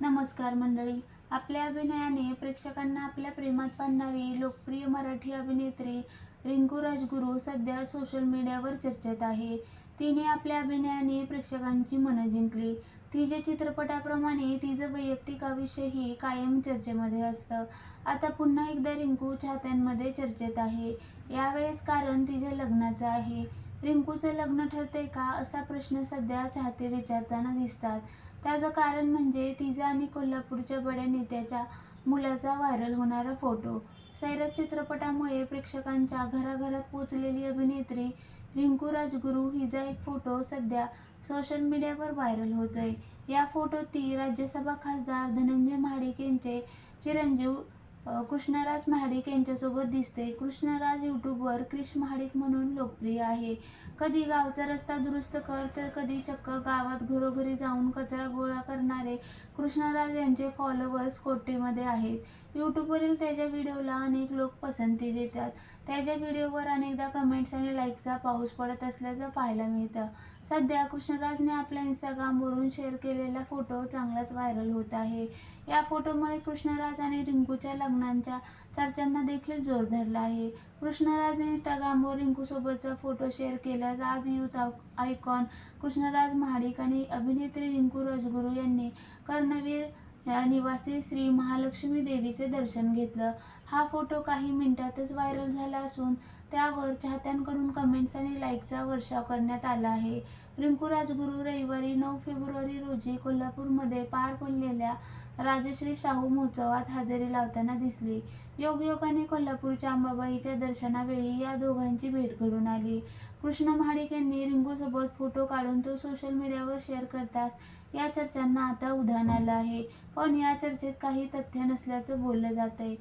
नमस्कार मंडळी. आपल्या अभिनयाने प्रेक्षकांना आपल्या प्रेमात पाडणारी लोकप्रिय मराठी अभिनेत्री रिंकू राजगुरू सध्या सोशल मीडियावर चर्चेत आहे. तिने आपल्या अभिनयाने प्रेक्षकांची मनं जिंकली. तिच्या चित्रपटाप्रमाणे तिचं वैयक्तिक आयुष्यही कायम चर्चेमध्ये असतं. आता पुन्हा एकदा रिंकू चाहत्यांमध्ये चर्चेत आहे. यावेळेस कारण तिच्या लग्नाचं आहे. रिंकूचं लग्न ठरते का असा प्रश्न सध्या चाहते विचारताना दिसतात. त्याचं कारण म्हणजे तिचा आणि कोल्हापूरच्या बड्या नेत्याच्या मुलाचा व्हायरल होणारा फोटो. सैराज चित्रपटामुळे प्रेक्षकांच्या घराघरात पोचलेली अभिनेत्री रिंकू राजगुरू हिचा एक फोटो सध्या सोशल मीडियावर व्हायरल होतोय. या फोटोत ती राज्यसभा खासदार धनंजय महाडिक यांचे चिरंजीव कृष्णराज महाडिक यांच्यासोबत दिसते. कृष्णराज यूट्यूबवर क्रिश महाडिक म्हणून लोकप्रिय आहे. कधी गावचा रस्ता दुरुस्त कर तर कधी चक्क गावात घरोघरी जाऊन कचरा गोळा करणारे कृष्णराज यांचे फॉलोअर्स कोटीमध्ये आहेत. यूट्यूबवरील त्याच्या व्हिडिओला अनेक लोक पसंती देतात. त्याच्या व्हिडिओवर अनेकदा कमेंट्स आणि लाईकचा पाऊस पडत असल्याचं पाहायला मिळतं. सध्या कृष्णराजने आपल्या इंस्टाग्रामवरून शेअर केलेला फोटो चांगलाच व्हायरल होत आहे. या फोटोमुळे कृष्णराज आणि रिंकूच्या लग्नांच्या चर्चांना देखील जोर धरला आहे. कृष्णराजने इंस्टाग्रामवर रिंकूसोबतचा फोटो शेअर केल्यास आज यूथ आयकॉन कृष्णराज महाडिक आणि अभिनेत्री रिंकू राजगुरू यांनी कर्णवीर या निवासी श्री महालक्ष्मी देवीचे दर्शन घेतलं. हा फोटो काही मिनिटातच व्हायरल झाला असून त्यावर चाहत्यांकडून कमेंट्स आणि लाईकचा वर्षाव करण्यात आला आहे. रिंकू राजगुरू रविवारी नऊ फेब्रुवारी रोजी कोल्हापूरमध्ये पार पडलेल्या राजश्री शाहू महोत्सवात हजेरी लावताना दिसली. योगयोगाने कोल्हापूरच्या अंबाबाईच्या दर्शनावेळी या दोघांची भेट घडून आली. कृष्ण महाडिक यांनी रिंकूसोबत फोटो काढून तो सोशल मीडियावर शेअर करताच या चर्चांना आता उधाण आलं आहे. पण या चर्चेत काही तथ्य नसल्याचं बोललं जात आहे